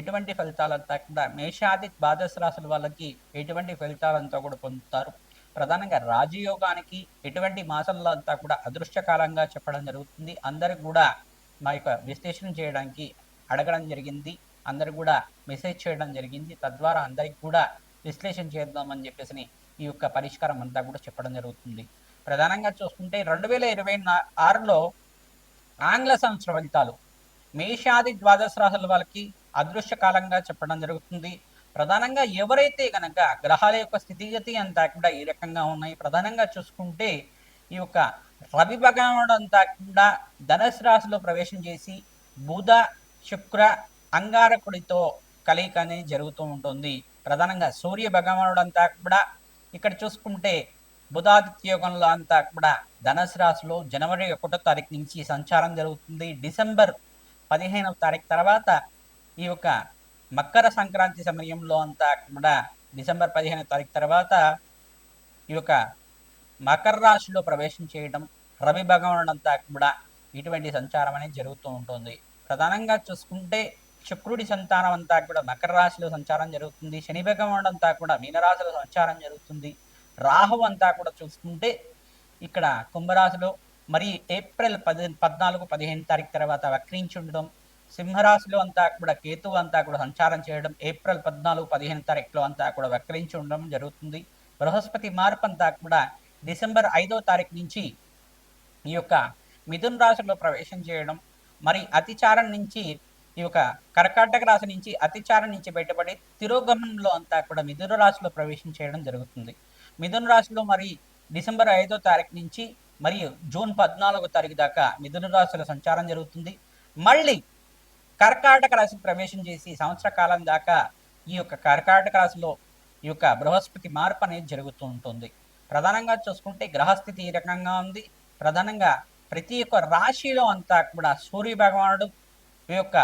ఎటువంటి ఫలితాలంతా కూడా మేషాది ద్వాదశ రాశుల వాళ్ళకి ఎటువంటి ఫలితాలంతా కూడా పొందుతారు. ప్రధానంగా రాజయోగానికి ఎటువంటి మాసంలో అంతా కూడా అదృష్టకాలంగా చెప్పడం జరుగుతుంది. అందరికి కూడా మా యొక్క విశ్లేషణ చేయడానికి అడగడం జరిగింది. అందరు కూడా మెసేజ్ చేయడం జరిగింది. తద్వారా అందరికి కూడా విశ్లేషణ చేద్దామని చెప్పేసి ఈ యొక్క పరిష్కారం అంతా కూడా చెప్పడం జరుగుతుంది. ప్రధానంగా చూసుకుంటే రెండు వేల ఇరవై ఆరులో ఆంగ్ల సంవత్సర ఫలితాలు. మేషాది ద్వాదశ రాశుల వాళ్ళకి అదృష్టకాలంగా చెప్పడం జరుగుతుంది. ప్రధానంగా ఎవరైతే గనక గ్రహాల యొక్క స్థితిగతి అంతా కూడా ఈ రకంగా ఉన్నాయి. ప్రధానంగా చూసుకుంటే ఈ యొక్క రవి భగవానుడు అంతా కూడా ధనుసు రాశిలో ప్రవేశం చేసి బుధ శుక్ర అంగారకుడితో కలయిక అనేది జరుగుతూ ఉంటుంది. ప్రధానంగా సూర్య భగవానుడు అంతా కూడా ఇక్కడ చూసుకుంటే బుధాదిత్య యోగంలో అంతా కూడా ధనుసు రాశిలో జనవరి ఒకటో తారీఖు నుంచి సంచారం జరుగుతుంది. డిసెంబర్ పదిహేనవ తారీఖు తర్వాత ఈ యొక్క మకర సంక్రాంతి సమయంలో అంతా కూడా డిసెంబర్ పదిహేను తారీఖు తర్వాత ఈ యొక్క మకర రాశిలో ప్రవేశం చేయడం రవి భగవానుడు అంతా కూడా ఇటువంటి సంచారం అనేది జరుగుతూ ఉంటుంది. ప్రధానంగా చూసుకుంటే శుక్రుడి సంతానం అంతా కూడా మకర రాశిలో సంచారం జరుగుతుంది. శని భగవానుడు అంతా కూడా మీనరాశిలో సంచారం జరుగుతుంది. రాహు అంతా కూడా చూసుకుంటే ఇక్కడ కుంభరాశిలో మరి ఏప్రిల్ పది పద్నాలుగు పదిహేను తారీఖు తర్వాత వక్రించి ఉండడం సింహరాశిలో అంతా కూడా కేతువు అంతా కూడా సంచారం చేయడం ఏప్రిల్ పద్నాలుగు పదిహేను తారీఖులో అంతా కూడా వక్రించి ఉండడం జరుగుతుంది. బృహస్పతి మార్పు అంతా కూడా డిసెంబర్ ఐదో తారీఖు నుంచి ఈ యొక్క మిథున్ రాశిలో ప్రవేశం చేయడం మరి అతిచారం నుంచి ఈ యొక్క కర్కాటక రాశి నుంచి అతిచారం నుంచి బయటపడి తిరోగమనంలో అంతా కూడా మిథున రాశిలో ప్రవేశం చేయడం జరుగుతుంది. మిథున రాశిలో మరి డిసెంబర్ ఐదో తారీఖు నుంచి మరియు జూన్ పద్నాలుగో తారీఖు దాకా మిథున రాశిలో సంచారం జరుగుతుంది. మళ్ళీ కర్కాటక రాశి ప్రవేశం చేసి సంవత్సర కాలం దాకా ఈ యొక్క కర్కాటక రాశిలో ఈ యొక్క బృహస్పతి మార్పు అనేది జరుగుతూ ఉంటుంది. ప్రధానంగా చూసుకుంటే గ్రహస్థితి ఈ రకంగా ఉంది. ప్రధానంగా ప్రతి ఒక్క రాశిలో అంతా కూడా సూర్య భగవానుడు ఈ యొక్క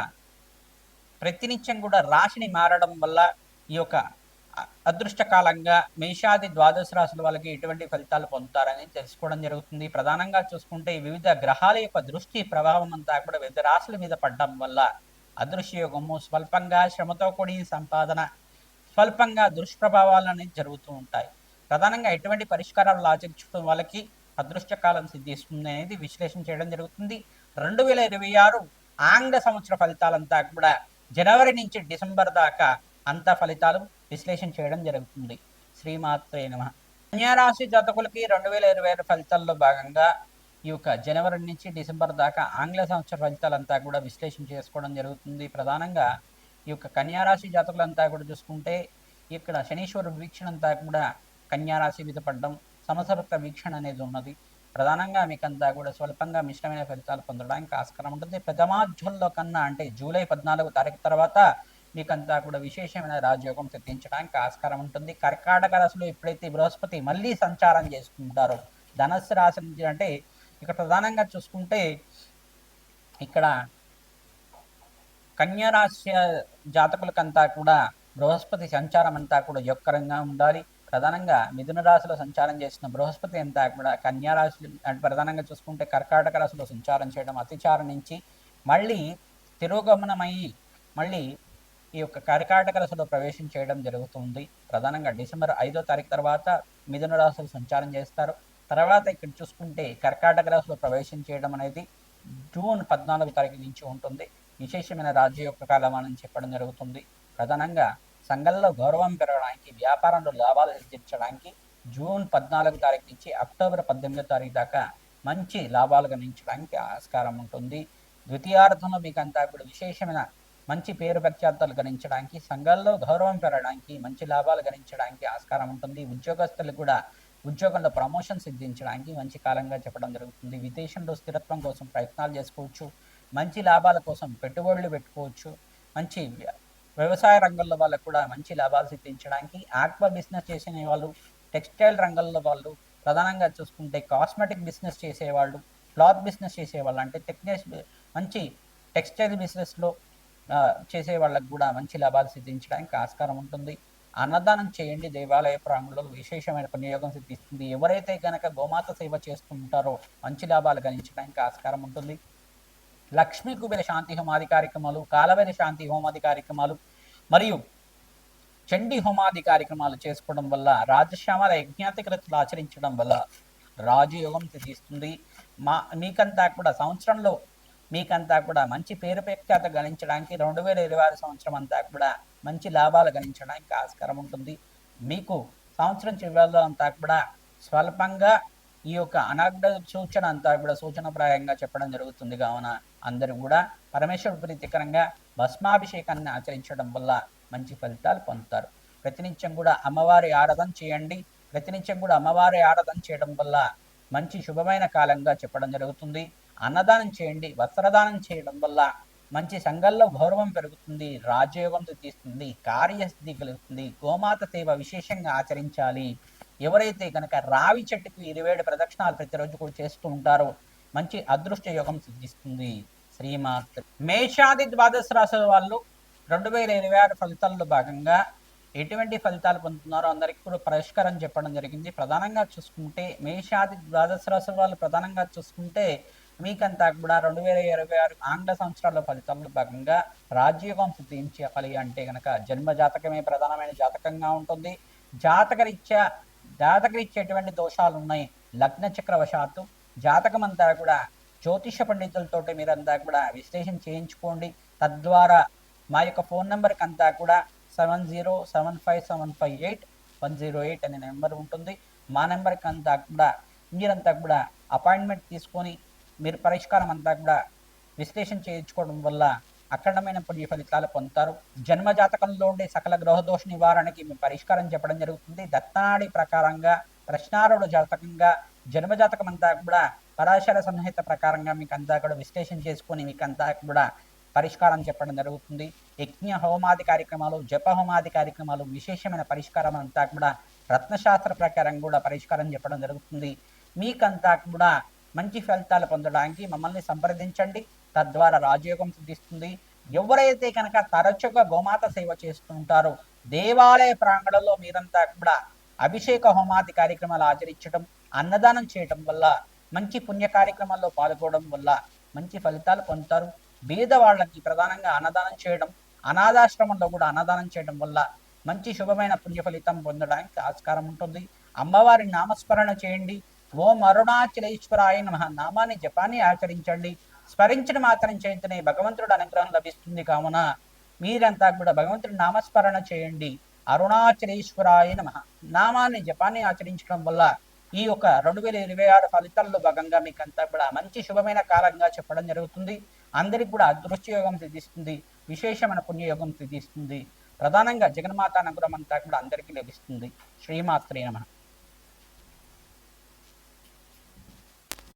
ప్రతినిత్యం కూడా రాశిని మారడం వల్ల ఈ యొక్క అదృష్టకాలంగా మేషాది ద్వాదశ రాశుల వాళ్ళకి ఎటువంటి ఫలితాలు పొందుతారని తెలుసుకోవడం జరుగుతుంది. ప్రధానంగా చూసుకుంటే వివిధ గ్రహాల యొక్క దృష్టి ప్రభావం అంతా కూడా వివిధ రాశుల మీద పడడం వల్ల అదృశ్యయోగము స్వల్పంగా శ్రమతో కూడిన సంపాదన స్వల్పంగా దుష్ప్రభావాలు అనేది జరుగుతూ ఉంటాయి. ప్రధానంగా ఎటువంటి పరిష్కారాలు ఆచరించడం వాళ్ళకి అదృష్టకాలం సిద్ధిస్తుంది అనేది విశ్లేషణ చేయడం జరుగుతుంది. రెండు వేల ఇరవై ఆరు ఆంగ్ల సంవత్సర ఫలితాలంతా కూడా జనవరి నుంచి డిసెంబర్ దాకా అంత ఫలితాలు విశ్లేషణ చేయడం జరుగుతుంది. శ్రీమాత్రే నమ. కన్యారాశి జాతకులకి రెండు వేల ఇరవై ఆరు ఫలితాల్లో భాగంగా ఈ యొక్క జనవరి నుంచి డిసెంబర్ దాకా ఆంగ్ల సంవత్సర ఫలితాలంతా కూడా విశ్లేషణ చేసుకోవడం జరుగుతుంది. ప్రధానంగా ఈ యొక్క కన్యారాశి జాతకులంతా కూడా చూసుకుంటే ఇక్కడ శనీశ్వర వీక్షణ అంతా కూడా కన్యారాశి మీద పడడం సంవత్సరత వీక్షణ అనేది ఉన్నది. ప్రధానంగా మీకంతా కూడా స్వల్పంగా మిశ్రమైన ఫలితాలు పొందడానికి ఆస్కారం ఉంటుంది. ప్రథమాధ్యుల్లో కన్నా అంటే జూలై పద్నాలుగు తారీఖు తర్వాత మీకంతా కూడా విశేషమైన రాజయోగం సిద్ధించడానికి ఆస్కారం ఉంటుంది. కర్కాటక రాశిలో ఎప్పుడైతే బృహస్పతి మళ్ళీ సంచారం చేసుకుంటారో ధనస్సు రాశి నుంచి అంటే ఇక్కడ ప్రధానంగా చూసుకుంటే ఇక్కడ కన్యా రాశి జాతకులకంతా కూడా బృహస్పతి సంచారం అంతా కూడా యొక్కరంగా ఉండాలి. ప్రధానంగా మిథున రాశిలో సంచారం చేసిన బృహస్పతి అంతా కూడా కన్యా రాశి అంటే ప్రధానంగా చూసుకుంటే కర్కాటక రాశిలో సంచారం చేయడం అతిచారం నుంచి మళ్ళీ తిరోగమనమై మళ్ళీ ఈ యొక్క కర్కాటక రాశిలో ప్రవేశం చేయడం జరుగుతుంది. ప్రధానంగా డిసెంబర్ ఐదో తారీఖు తర్వాత మిథున రాశులు సంచారం చేస్తారు. తర్వాత ఇక్కడ చూసుకుంటే కర్కాటక రాశిలో ప్రవేశం చేయడం అనేది జూన్ పద్నాలుగు తారీఖు నుంచి ఉంటుంది. విశేషమైన రాజ్య యొక్క కాలం అని చెప్పడం జరుగుతుంది. ప్రధానంగా సంఘంలో గౌరవం పెరగడానికి వ్యాపారంలో లాభాలు సృష్టించడానికి జూన్ పద్నాలుగు తారీఖు నుంచి అక్టోబర్ పద్దెనిమిదో తారీఖు దాకా మంచి లాభాలు గణించడానికి ఆస్కారం ఉంటుంది. ద్వితీయార్థంలో మీకు అంతా ఇప్పుడు విశేషమైన మంచి పేరు ప్రఖ్యాతలు గణించడానికి సంఘాల్లో గౌరవం పెరగడానికి మంచి లాభాలు గణించడానికి ఆస్కారం ఉంటుంది. ఉద్యోగస్తులు కూడా ఉద్యోగంలో ప్రమోషన్ సిద్ధించడానికి మంచి కాలంగా చెప్పడం జరుగుతుంది. విదేశంలో స్థిరత్వం కోసం ప్రయత్నాలు చేసుకోవచ్చు. మంచి లాభాల కోసం పెట్టుబడులు పెట్టుకోవచ్చు. మంచి వ్యవసాయ రంగంలో వాళ్ళకు కూడా మంచి లాభాలు సిద్ధించడానికి ఆక్వా బిజినెస్ చేసిన వాళ్ళు టెక్స్టైల్ రంగంలో వాళ్ళు ప్రధానంగా చూసుకుంటే కాస్మెటిక్ బిజినెస్ చేసేవాళ్ళు క్లాత్ బిజినెస్ చేసేవాళ్ళు. అంటే టెక్నిక్స్ మంచి టెక్స్టైల్ బిజినెస్లో చేసే వాళ్ళకు కూడా మంచి లాభాలు సిద్ధించడానికి ఆస్కారం ఉంటుంది. అన్నదానం చేయండి. దేవాలయ ప్రాంగంలో విశేషమైన వినియోగం సిద్ధిస్తుంది. ఎవరైతే కనుక గోమాత సేవ చేస్తుంటారో మంచి లాభాలు గణించడానికి ఆస్కారం ఉంటుంది. లక్ష్మీ కుబేర శాంతి హోమాది కార్యక్రమాలు కాలవేరి శాంతి హోమాది కార్యక్రమాలు మరియు చండీ హోమాది కార్యక్రమాలు చేసుకోవడం వల్ల రాజశ్యామల యజ్ఞాతికృతులు ఆచరించడం వల్ల రాజయోగం సిద్ధిస్తుంది. మా మీకంతా కూడా సంవత్సరంలో మీకంతా కూడా మంచి పేరు ప్రఖ్యాత గణించడానికి రెండు వేల ఇరవై ఆరు సంవత్సరం అంతా కూడా మంచి లాభాలు గణించడానికి ఆస్కారం ఉంటుంది. మీకు సంవత్సరం చివరిలో అంతా కూడా స్వల్పంగా ఈ యొక్క అనాగ్ర సూచన అంతా కూడా సూచనప్రాయంగా చెప్పడం జరుగుతుంది. కావున అందరూ కూడా పరమేశ్వర ప్రీతికరంగా భస్మాభిషేకాన్ని ఆచరించడం వల్ల మంచి ఫలితాలు పొందుతారు. ప్రతినిత్యం కూడా అమ్మవారి ఆరాధన చేయండి. ప్రతినిత్యం కూడా అమ్మవారి ఆరాధన చేయడం వల్ల మంచి శుభమైన కాలంగా చెప్పడం జరుగుతుంది. అన్నదానం చేయండి వస్త్రదానం చేయడం వల్ల మంచి సంఘంలో గౌరవం పెరుగుతుంది రాజయోగం తీస్తుంది కార్యసిద్ధి కలుగుతుంది గోమాత సేవ విశేషంగా ఆచరించాలి. ఎవరైతే కనుక రావి చెట్టుకు ఇరవై ప్రదక్షిణాలు ప్రతిరోజు కూడా చేస్తూ ఉంటారో మంచి అదృష్ట యోగం సిద్ధిస్తుంది. శ్రీమాత్ మేషాది ద్వాదశ రాశుల వాళ్ళు రెండు వేల ఇరవై ఆరు ఫలితాల్లో భాగంగా ఎటువంటి ఫలితాలు పొందుతున్నారో అందరికీ కూడా పరిష్కారం చెప్పడం జరిగింది. ప్రధానంగా చూసుకుంటే మేషాది ద్వాదశ రాశుల వాళ్ళు ప్రధానంగా చూసుకుంటే మీకంతా కూడా రెండు వేల ఇరవై ఆరు ఆంగ్ల సంవత్సరాల ఫలితంలో భాగంగా రాజ్యోగం సిద్ధించాలి అంటే కనుక జన్మ జాతకమే ప్రధానమైన జాతకంగా ఉంటుంది. జాతకరీత్యా జాతకరీత్యేటువంటి దోషాలు ఉన్నాయి లగ్న చక్రవశాత్తు జాతకం అంతా కూడా జ్యోతిష పండితులతోటి మీరంతా కూడా విశ్లేషణ చేయించుకోండి. తద్వారా మా యొక్క ఫోన్ నెంబర్కి అంతా కూడా seven zero seven five seven five eight one zero eight అనే నెంబర్ ఉంటుంది. మా నెంబర్కి అంతా కూడా మీరంతా కూడా అపాయింట్మెంట్ తీసుకొని మీరు పరిష్కారం అంతా కూడా విశ్లేషణ చేయించుకోవడం వల్ల అఖండమైన పుణ్య ఫలితాలు పొందుతారు. జన్మజాతకంలో ఉండే సకల గ్రహదోష నివారణకి మీ పరిష్కారం చెప్పడం జరుగుతుంది. దత్తనాడి ప్రకారంగా ప్రశ్నారుడు జాతకంగా జన్మజాతకం అంతా కూడా పరాశర సంహిత ప్రకారంగా మీకు అంతా కూడా విశ్లేషణ చేసుకొని మీకు అంతా కూడా పరిష్కారం చెప్పడం జరుగుతుంది. యజ్ఞ హోమాది కార్యక్రమాలు జప హోమాది కార్యక్రమాలు విశేషమైన పరిష్కారం అంతా కూడా రత్నశాస్త్ర ప్రకారం కూడా పరిష్కారం చెప్పడం జరుగుతుంది. మీకంతా కూడా మంచి ఫలితాలు పొందడానికి మమ్మల్ని సంప్రదించండి. తద్వారా రాజయోగం సిద్ధిస్తుంది. ఎవరైతే కనుక తరచుగా గోమాత సేవ చేస్తుంటారో దేవాలయ ప్రాంగణంలో మీరంతా కూడా అభిషేక హోమాది కార్యక్రమాలు ఆచరించడం అన్నదానం చేయటం వల్ల మంచి పుణ్య కార్యక్రమాల్లో పాల్గొనడం వల్ల మంచి ఫలితాలు పొందుతారు. బీద వాళ్ళకి ప్రధానంగా అన్నదానం చేయడం అనాథాశ్రమంలో కూడా అన్నదానం చేయడం వల్ల మంచి శుభమైన పుణ్య ఫలితం పొందడానికి ఆస్కారం ఉంటుంది. అమ్మవారి నామస్మరణ చేయండి. ఓం అరుణాచలేశ్వరాయ నమ. నామాన్ని జపాన్ని ఆచరించండి. స్మరించిన మాత్రం చేతనే భగవంతుడు అనుగ్రహం లభిస్తుంది కావున. మీరంతా కూడా భగవంతుడి నామస్మరణ చేయండి. అరుణాచలేశ్వరాయ నమ. నామాన్ని జపాన్ని ఆచరించడం వల్ల ఈ యొక్క రెండు వేల ఇరవై ఆరు ఫలితాల్లో భాగంగా మీకు అంతా కూడా మంచి శుభమైన కాలంగా చెప్పడం జరుగుతుంది. అందరికి కూడా అదృష్టయోగం సిద్ధిస్తుంది. విశేషమైన పుణ్యయోగం సిద్ధిస్తుంది. ప్రధానంగా జగన్మాత అనుగ్రహం అంతా కూడా అందరికీ లభిస్తుంది. శ్రీమాత్రే నమ.